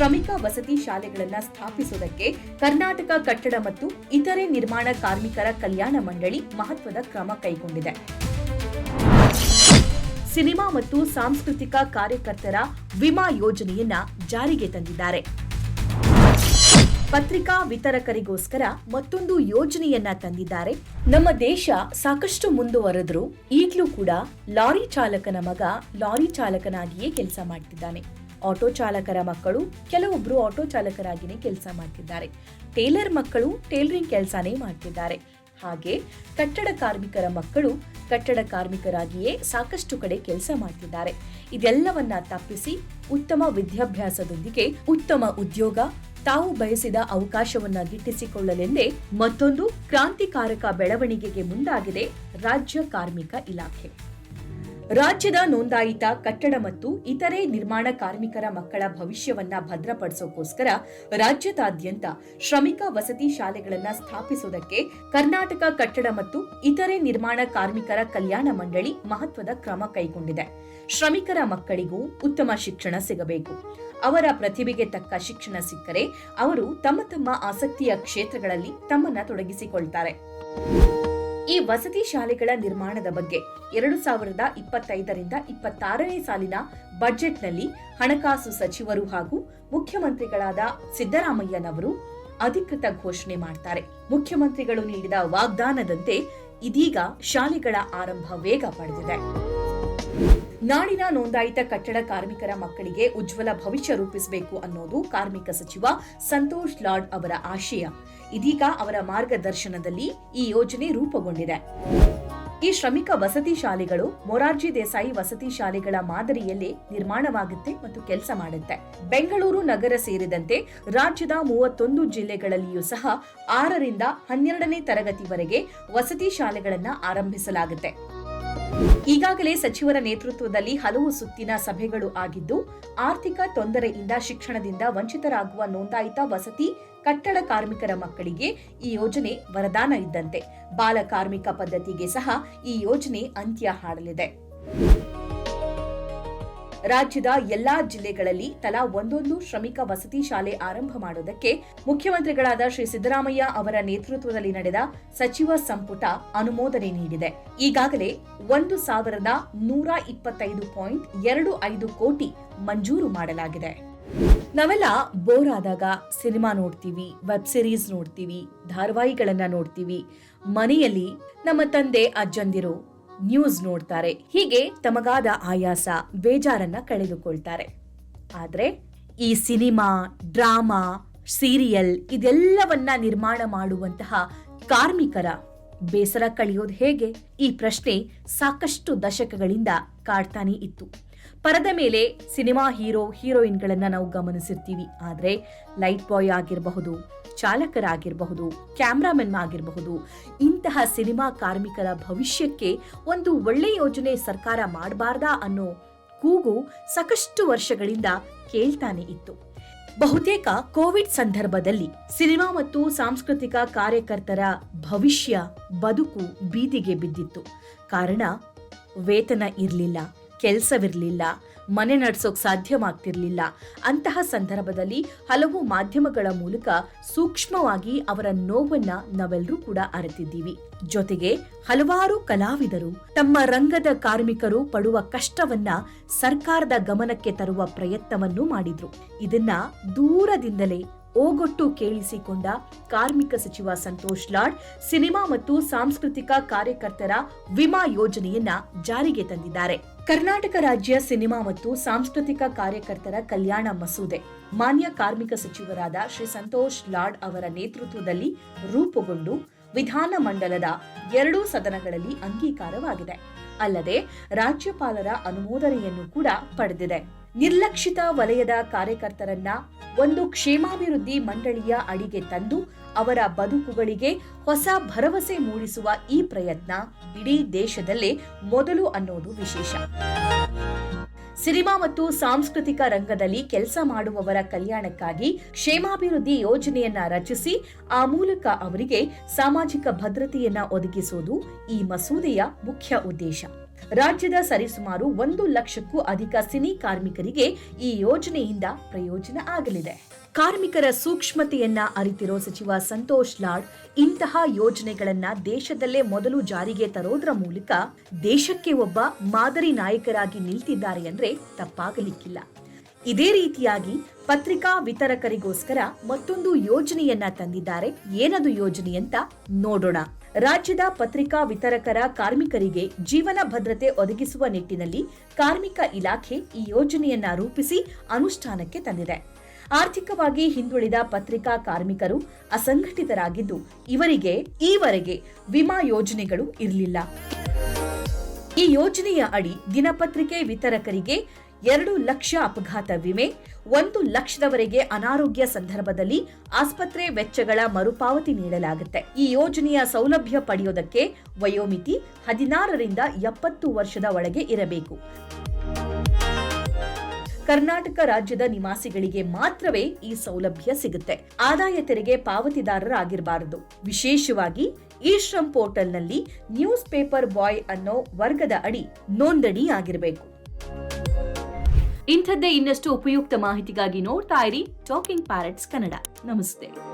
ಶ್ರಮಿಕ ವಸತಿ ಶಾಲೆಗಳನ್ನು ಸ್ಥಾಪಿಸುವುದಕ್ಕೆ ಕರ್ನಾಟಕ ಕಟ್ಟಡ ಮತ್ತು ಇತರೆ ನಿರ್ಮಾಣ ಕಾರ್ಮಿಕರ ಕಲ್ಯಾಣ ಮಂಡಳಿ ಮಹತ್ವದ ಕ್ರಮ ಕೈಗೊಂಡಿದೆ. ಸಿನಿಮಾ ಮತ್ತು ಸಾಂಸ್ಕೃತಿಕ ಕಾರ್ಯಕರ್ತರ ವಿಮಾ ಯೋಜನೆಯನ್ನ ಜಾರಿಗೆ ತಂದಿದ್ದಾರೆ. ಪತ್ರಿಕಾ ವಿತರಕರಿಗೋಸ್ಕರ ಮತ್ತೊಂದು ಯೋಜನೆಯನ್ನ ತಂದಿದ್ದಾರೆ. ನಮ್ಮ ದೇಶ ಸಾಕಷ್ಟು ಮುಂದುವರೆದ್ರು ಈಗಲೂ ಕೂಡ ಲಾರಿ ಚಾಲಕನ ಮಗ ಲಾರಿ ಚಾಲಕನಾಗಿಯೇ ಕೆಲಸ ಮಾಡ್ತಿದ್ದಾನೆ. ಆಟೋ ಚಾಲಕರ ಮಕ್ಕಳು ಕೆಲವೊಬ್ಬರು ಆಟೋ ಚಾಲಕರಾಗಿನೇ ಕೆಲಸ ಮಾಡ್ತಿದ್ದಾರೆ. ಟೇಲರ್ ಮಕ್ಕಳು ಟೇಲರಿಂಗ್ ಕೆಲಸನೇ ಮಾಡ್ತಿದ್ದಾರೆ. ಹಾಗೆ ಕಟ್ಟಡ ಕಾರ್ಮಿಕರ ಮಕ್ಕಳು ಕಟ್ಟಡ ಕಾರ್ಮಿಕರಾಗಿಯೇ ಸಾಕಷ್ಟು ಕಡೆ ಕೆಲಸ ಮಾಡ್ತಿದ್ದಾರೆ. ಇದೆಲ್ಲವನ್ನ ತಪ್ಪಿಸಿ ಉತ್ತಮ ವಿದ್ಯಾಭ್ಯಾಸದೊಂದಿಗೆ ಉತ್ತಮ ಉದ್ಯೋಗ, ತಾವು ಬಯಸಿದ ಅವಕಾಶವನ್ನ ಗಿಟ್ಟಿಸಿಕೊಳ್ಳಲೆಂದೇ ಮತ್ತೊಂದು ಕ್ರಾಂತಿಕಾರಕ ಬೆಳವಣಿಗೆಗೆ ಮುಂದಾಗಿದೆ ರಾಜ್ಯ ಕಾರ್ಮಿಕ ಇಲಾಖೆ. ರಾಜ್ಯದ ನೋಂದಾಯಿತ ಕಟ್ಟಡ ಮತ್ತು ಇತರೆ ನಿರ್ಮಾಣ ಕಾರ್ಮಿಕರ ಮಕ್ಕಳ ಭವಿಷ್ಯವನ್ನ ಭದ್ರಪಡಿಸೋಕೋಸ್ಕರ ರಾಜ್ಯದಾದ್ಯಂತ ಶ್ರಮಿಕ ವಸತಿ ಶಾಲೆಗಳನ್ನ ಸ್ಥಾಪಿಸುವುದಕ್ಕೆ ಕರ್ನಾಟಕ ಕಟ್ಟಡ ಮತ್ತು ಇತರೆ ನಿರ್ಮಾಣ ಕಾರ್ಮಿಕರ ಕಲ್ಯಾಣ ಮಂಡಳಿ ಮಹತ್ವದ ಕ್ರಮ ಕೈಗೊಂಡಿದೆ. ಶ್ರಮಿಕರ ಮಕ್ಕಳಿಗೂ ಉತ್ತಮ ಶಿಕ್ಷಣ ಸಿಗಬೇಕು. ಅವರ ಪ್ರತಿಭೆಗೆ ತಕ್ಕ ಶಿಕ್ಷಣ ಸಿಕ್ಕರೆ ಅವರು ತಮ್ಮ ತಮ್ಮ ಆಸಕ್ತಿಯ ಕ್ಷೇತ್ರಗಳಲ್ಲಿ ತಮ್ಮನ್ನ ತೊಡಗಿಸಿಕೊಳ್ತಾರೆ. ಈ ವಸತಿ ಶಾಲೆಗಳ ನಿರ್ಮಾಣದ ಬಗ್ಗೆ ಎರಡು ಸಾವಿರದ ಇಪ್ಪತ್ತೈದರಿಂದ ಇಪ್ಪತ್ತಾರನೇ ಸಾಲಿನ ಬಜೆಟ್ನಲ್ಲಿ ಹಣಕಾಸು ಸಚಿವರು ಹಾಗೂ ಮುಖ್ಯಮಂತ್ರಿಗಳಾದ ಸಿದ್ದರಾಮಯ್ಯನವರು ಅಧಿಕೃತ ಘೋಷಣೆ ಮಾಡ್ತಾರೆ. ಮುಖ್ಯಮಂತ್ರಿಗಳು ನೀಡಿದ ವಾಗ್ದಾನದಂತೆ ಇದೀಗ ಶಾಲೆಗಳ ಆರಂಭ ವೇಗ ಪಡೆದಿದೆ. ನಾಡಿನ ನೋಂದಾಯಿತ ಕಟ್ಟಡ ಕಾರ್ಮಿಕರ ಮಕ್ಕಳಿಗೆ ಉಜ್ವಲ ಭವಿಷ್ಯ ರೂಪಿಸಬೇಕು ಅನ್ನೋದು ಕಾರ್ಮಿಕ ಸಚಿವ ಸಂತೋಷ್ ಲಾಡ್ ಅವರ ಆಶಯ. ಇದೀಗ ಅವರ ಮಾರ್ಗದರ್ಶನದಲ್ಲಿ ಈ ಯೋಜನೆ ರೂಪುಗೊಂಡಿದೆ. ಈ ಶ್ರಮಿಕ ವಸತಿ ಶಾಲೆಗಳು ಮೊರಾರ್ಜಿ ದೇಸಾಯಿ ವಸತಿ ಶಾಲೆಗಳ ಮಾದರಿಯಲ್ಲಿ ನಿರ್ಮಾಣವಾಗುತ್ತೆ ಮತ್ತು ಕೆಲಸ ಮಾಡುತ್ತೆ. ಬೆಂಗಳೂರು ನಗರ ಸೇರಿದಂತೆ ರಾಜ್ಯದ ಮೂವತ್ತೊಂದು ಜಿಲ್ಲೆಗಳಲ್ಲಿಯೂ ಸಹ ಆರರಿಂದ ಹನ್ನೆರಡನೇ ತರಗತಿವರೆಗೆ ವಸತಿ ಶಾಲೆಗಳನ್ನು ಆರಂಭಿಸಲಾಗುತ್ತೆ. ಈಗಾಗಲೇ ಸಚಿವರ ನೇತೃತ್ವದಲ್ಲಿ ಹಲವು ಸುತ್ತಿನ ಸಭೆಗಳು ಆಗಿದ್ದು, ಆರ್ಥಿಕ ತೊಂದರೆಯಿಂದ ಶಿಕ್ಷಣದಿಂದ ವಂಚಿತರಾಗುವ ನೋಂದಾಯಿತ ವಸತಿ, ಕಟ್ಟಡ ಕಾರ್ಮಿಕರ ಮಕ್ಕಳಿಗೆ ಈ ಯೋಜನೆ ವರದಾನ ಇದ್ದಂತೆ. ಬಾಲ ಕಾರ್ಮಿಕ ಪದ್ಧತಿಗೆ ಸಹ ಈ ಯೋಜನೆ ಅಂತ್ಯ ಹಾಡಲಿದೆ. ರಾಜ್ಯದ ಎಲ್ಲಾ ಜಿಲ್ಲೆಗಳಲ್ಲಿ ತಲಾ ಒಂದೊಂದು ಶ್ರಮಿಕ ವಸತಿ ಶಾಲೆ ಆರಂಭ ಮಾಡುವುದಕ್ಕೆ ಮುಖ್ಯಮಂತ್ರಿಗಳಾದ ಶ್ರೀ ಸಿದ್ದರಾಮಯ್ಯ ಅವರ ನೇತೃತ್ವದಲ್ಲಿ ನಡೆದ ಸಚಿವ ಸಂಪುಟ ಅನುಮೋದನೆ ನೀಡಿದೆ. ಈಗಾಗಲೇ ಒಂದು ಸಾವಿರದ ನೂರ ಇಪ್ಪತ್ತೈದು ಪಾಯಿಂಟ್ ಎರಡು ಐದು ಕೋಟಿ ಮಂಜೂರು ಮಾಡಲಾಗಿದೆ. ನಾವೆಲ್ಲ ಬೋರ್ ಆದಾಗ ಸಿನಿಮಾ ನೋಡ್ತೀವಿ, ವೆಬ್ ಸಿರೀಸ್ ನೋಡ್ತೀವಿ, ಧಾರಾವಾಹಿಗಳನ್ನ ನೋಡ್ತೀವಿ. ಮನೆಯಲ್ಲಿ ನಮ್ಮ ತಂದೆ, ಅಜ್ಜಂದಿರು ನ್ಯೂಸ್ ನೋಡ್ತಾರೆ. ಹೀಗೆ ತಮಗಾದ ಆಯಾಸ ಬೇಜಾರನ್ನ ಕಳೆದುಕೊಳ್ತಾರೆ. ಆದ್ರೆ ಈ ಸಿನಿಮಾ, ಡ್ರಾಮಾ, ಸೀರಿಯಲ್ ಇದೆಲ್ಲವನ್ನ ನಿರ್ಮಾಣ ಮಾಡುವಂತಹ ಕಾರ್ಮಿಕರ ಬೇಸರ ಕಳೆಯೋದು ಹೇಗೆ? ಈ ಪ್ರಶ್ನೆ ಸಾಕಷ್ಟು ದಶಕಗಳಿಂದ ಕಾಡ್ತಾನೆ ಇತ್ತು. ಪರದ ಮೇಲೆ ಸಿನಿಮಾ ಹೀರೋ, ಹೀರೋಯಿನ್ಗಳನ್ನ ನಾವು ಗಮನಿಸಿರ್ತೀವಿ. ಆದ್ರೆ ಲೈಟ್ ಬಾಯ್ ಆಗಿರಬಹುದು, ಚಾಲಕರಾಗಿರಬಹುದು, ಕ್ಯಾಮ್ರಾಮನ್ ಆಗಿರಬಹುದು, ಇಂತಹ ಸಿನಿಮಾ ಕಾರ್ಮಿಕರ ಭವಿಷ್ಯಕ್ಕೆ ಒಂದು ಒಳ್ಳೆ ಯೋಜನೆ ಸರ್ಕಾರ ಮಾಡಬಾರ್ದಾ ಅನ್ನೋ ಕೂಗು ಸಾಕಷ್ಟು ವರ್ಷಗಳಿಂದ ಕೇಳ್ತಾನೆ ಇತ್ತು. ಬಹುತೇಕ ಕೋವಿಡ್ ಸಂದರ್ಭದಲ್ಲಿ ಸಿನಿಮಾ ಮತ್ತು ಸಾಂಸ್ಕೃತಿಕ ಕಾರ್ಯಕರ್ತರ ಭವಿಷ್ಯ ಬದುಕು ಬೀದಿಗೆ ಬಿದ್ದಿತ್ತು. ಕಾರಣ, ವೇತನ ಇರಲಿಲ್ಲ. ಕೆಲಸವಿರಲಿಲ್ಲ, ಮನೆ ನಡೆಸೋಕ್ ಸಾಧ್ಯವಾಗ್ತಿರ್ಲಿಲ್ಲ. ಅಂತಹ ಸಂದರ್ಭದಲ್ಲಿ ಹಲವು ಮಾಧ್ಯಮಗಳ ಮೂಲಕ ಸೂಕ್ಷ್ಮವಾಗಿ ಅವರ ನೋವನ್ನ ನಾವೆಲ್ಲರೂ ಕೂಡ ಅರಿತಿದ್ದೀವಿ. ಜೊತೆಗೆ ಹಲವಾರು ಕಲಾವಿದರು ತಮ್ಮ ರಂಗದ ಕಾರ್ಮಿಕರು ಪಡುವ ಕಷ್ಟವನ್ನ ಸರ್ಕಾರದ ಗಮನಕ್ಕೆ ತರುವ ಪ್ರಯತ್ನವನ್ನೂ ಮಾಡಿದ್ರು. ಇದನ್ನ ದೂರದಿಂದಲೇ ಓಗೊಟ್ಟು ಕೇಳಿಸಿಕೊಂಡ ಕಾರ್ಮಿಕ ಸಚಿವ ಸಂತೋಷ್ ಲಾಡ್, ಸಿನಿಮಾ ಮತ್ತು ಸಾಂಸ್ಕೃತಿಕ ಕಾರ್ಯಕರ್ತರ ವಿಮಾ ಯೋಜನೆಯನ್ನ ಜಾರಿಗೆ ತಂದಿದ್ದಾರೆ. ಕರ್ನಾಟಕ ರಾಜ್ಯ ಸಿನಿಮಾ ಮತ್ತು ಸಾಂಸ್ಕೃತಿಕ ಕಾರ್ಯಕರ್ತರ ಕಲ್ಯಾಣ ಮಸೂದೆ. ಮಾನ್ಯ ಕಾರ್ಮಿಕ ಸಚಿವರಾದ ಶ್ರೀ ಸಂತೋಷ್ ಲಾಡ್ ಅವರ ನೇತೃತ್ವದಲ್ಲಿ ರೂಪುಗೊಂಡು ವಿಧಾನ ಮಂಡಲದ ಎರಡೂ ಸದನಗಳಲ್ಲಿ ಅಂಗೀಕಾರವಾಗಿದೆ. ಅಲ್ಲದೆ ರಾಜ್ಯಪಾಲರ ಅನುಮೋದನೆಯನ್ನು ಕೂಡ ಪಡೆದಿದೆ. ನಿರ್ಲಕ್ಷಿತ ವಲಯದ ಕಾರ್ಯಕರ್ತರನ್ನ ಒಂದು ಕ್ಷೇಮಾಭಿವೃದ್ಧಿ ಮಂಡಳಿಯ ಅಡಿಗೆ ತಂದು ಅವರ ಬದುಕುಗಳಿಗೆ ಹೊಸ ಭರವಸೆ ಮೂಡಿಸುವ ಈ ಪ್ರಯತ್ನ ಇಡೀ ದೇಶದಲ್ಲೇ ಮೊದಲು ಅನ್ನೋದು ವಿಶೇಷ. ಸಿನಿಮಾ ಮತ್ತು ಸಾಂಸ್ಕೃತಿಕ ರಂಗದಲ್ಲಿ ಕೆಲಸ ಮಾಡುವವರ ಕಲ್ಯಾಣಕ್ಕಾಗಿ ಕ್ಷೇಮಾಭಿವೃದ್ಧಿ ಯೋಜನೆಯನ್ನ ರಚಿಸಿ, ಆ ಮೂಲಕ ಅವರಿಗೆ ಸಾಮಾಜಿಕ ಭದ್ರತೆಯನ್ನ ಒದಗಿಸುವುದು ಈ ಮಸೂದೆಯ ಮುಖ್ಯ ಉದ್ದೇಶ. ರಾಜ್ಯದ ಸರಿಸುಮಾರು ಒಂದು ಲಕ್ಷಕ್ಕೂ ಅಧಿಕ ಸಿನಿ ಕಾರ್ಮಿಕರಿಗೆ ಈ ಯೋಜನೆಯಿಂದ ಪ್ರಯೋಜನ ಆಗಲಿದೆ. ಕಾರ್ಮಿಕರ ಸೂಕ್ಷ್ಮತೆಯನ್ನ ಅರಿತಿರೋ ಸಚಿವ ಸಂತೋಷ್ ಲಾಡ್, ಇಂತಹ ಯೋಜನೆಗಳನ್ನ ದೇಶದಲ್ಲೇ ಮೊದಲು ಜಾರಿಗೆ ತರೋದ್ರ ಮೂಲಕ ದೇಶಕ್ಕೆ ಒಬ್ಬ ಮಾದರಿ ನಾಯಕರಾಗಿ ನಿಲ್ತಿದ್ದಾರೆ ಅಂದ್ರೆ ತಪ್ಪಾಗಲಿಕ್ಕಿಲ್ಲ. ಇದೇ ರೀತಿಯಾಗಿ ಪತ್ರಿಕಾ ವಿತರಕರಿಗೋಸ್ಕರ ಮತ್ತೊಂದು ಯೋಜನೆಯನ್ನ ತಂದಿದ್ದಾರೆ. ಏನದು ಯೋಜನೆ ಅಂತ ನೋಡೋಣ. ರಾಜ್ಯದ ಪತ್ರಿಕಾ ವಿತರಕರ ಕಾರ್ಮಿಕರಿಗೆ ಜೀವನ ಭದ್ರತೆ ಒದಗಿಸುವ ನಿಟ್ಟಿನಲ್ಲಿ ಕಾರ್ಮಿಕ ಇಲಾಖೆ ಈ ಯೋಜನೆಯನ್ನ ರೂಪಿಸಿ ಅನುಷ್ಠಾನಕ್ಕೆ ತಂದಿದೆ. ಆರ್ಥಿಕವಾಗಿ ಹಿಂದುಳಿದ ಪತ್ರಿಕಾ ಕಾರ್ಮಿಕರು ಅಸಂಘಟಿತರಾಗಿದ್ದು, ಇವರಿಗೆ ಈವರೆಗೆ ವಿಮಾ ಯೋಜನೆಗಳು ಇರಲಿಲ್ಲ. ಈ ಯೋಜನೆಯ ಅಡಿ ದಿನಪತ್ರಿಕೆ ವಿತರಕರಿಗೆ ಎರಡು ಲಕ್ಷ ಅಪಘಾತ ವಿಮೆ, ಒಂದು ಲಕ್ಷದವರೆಗೆ ಅನಾರೋಗ್ಯ ಸಂದರ್ಭದಲ್ಲಿ ಆಸ್ಪತ್ರೆ ವೆಚ್ಚಗಳ ಮರುಪಾವತಿ ನೀಡಲಾಗುತ್ತೆ. ಈ ಯೋಜನೆಯ ಸೌಲಭ್ಯ ಪಡೆಯೋದಕ್ಕೆ ವಯೋಮಿತಿ ಹದಿನಾರರಿಂದ ಎಪ್ಪತ್ತು ವರ್ಷದ ಒಳಗೆ ಇರಬೇಕು. ಕರ್ನಾಟಕ ರಾಜ್ಯದ ನಿವಾಸಿಗಳಿಗೆ ಮಾತ್ರವೇ ಈ ಸೌಲಭ್ಯ ಸಿಗುತ್ತೆ. ಆದಾಯ ತೆರಿಗೆ ಪಾವತಿದಾರರಾಗಿರಬಾರದು. ವಿಶೇಷವಾಗಿ ಈ ಶ್ರಮ್ ಪೋರ್ಟಲ್ನಲ್ಲಿ ನ್ಯೂಸ್ ಪೇಪರ್ ಬಾಯ್ ಅನ್ನೋ ವರ್ಗದ ಅಡಿ ನೋಂದಣಿ ಆಗಿರಬೇಕು ಇಂಥದ್ದೇ ಇನ್ನಷ್ಟು ಉಪಯುಕ್ತ ಮಾಹಿತಿಗಾಗಿ ನೋಡ್ತಾ ಇರಿ ಟಾಕಿಂಗ್ ಪ್ಯಾರೆಟ್ಸ್ ಕನ್ನಡ ನಮಸ್ತೆ.